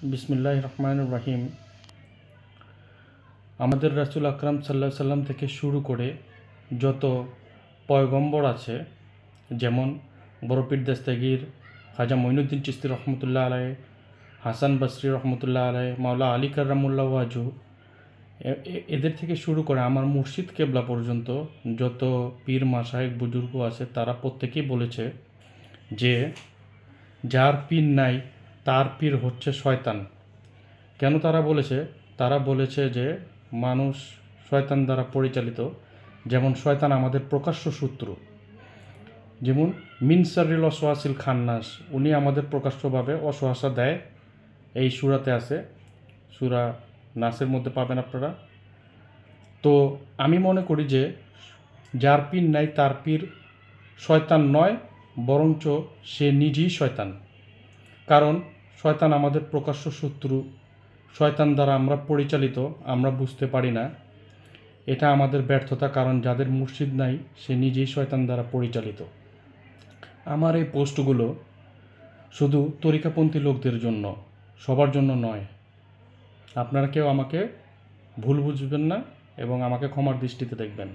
বিসমিল্লাহ রহমান রাহিম আমাদের রাসুল আকরাম সাল্লাহ সাল্লাম থেকে শুরু করে যত পয়গম্বর আছে, যেমন বরফির দাস্তাগির, খাজা মঈনুদ্দিন চিস্তি রহমতুল্লাহ আলাই হাসান বসরি রহমতুল্লাহ আলাই মাওলা আলী কার্রামুল্লাহ ওয়াজু এদের থেকে শুরু করে আমার মুর্শিদ কেবলা পর্যন্ত যত পীর মাসায়েক বুজুর্গ আছে, তারা প্রত্যেকেই বলেছে যে, যার পীর নাই তার পীর হচ্ছে শয়তান। কেন তারা বলেছে? তারা বলেছে যে মানুষ শয়তান দ্বারা পরিচালিত, যেমন শয়তান আমাদের প্রকাশ্য শত্রু। যেমন মিনসারিল অসহাসিল খান্নাস, উনি আমাদের প্রকাশ্যভাবে অসহাসা দেয়। এই সুরাতে আছে, সুরা নাসের মধ্যে পাবেন আপনারা। তো আমি মনে করি যে যার পীর নাই, তার পীর শয়তান নয়, বরঞ্চ সে নিজেই শয়তান। কারণ শয়তান আমাদের প্রকাশ্য শত্রু, শয়তান দ্বারা আমরা পরিচালিত, আমরা বুঝতে পারি না। এটা আমাদের ব্যর্থতা, কারণ যাদের মুর্শিদ নাই, সে নিজেই শয়তান দ্বারা পরিচালিত। আমার এই পোস্টগুলো শুধু তরিকাপন্থী লোকদের জন্য, সবার জন্য নয়। আপনারা কেউ আমাকে ভুল বুঝবেন না এবং আমাকে ক্ষমার দৃষ্টিতে দেখবেন।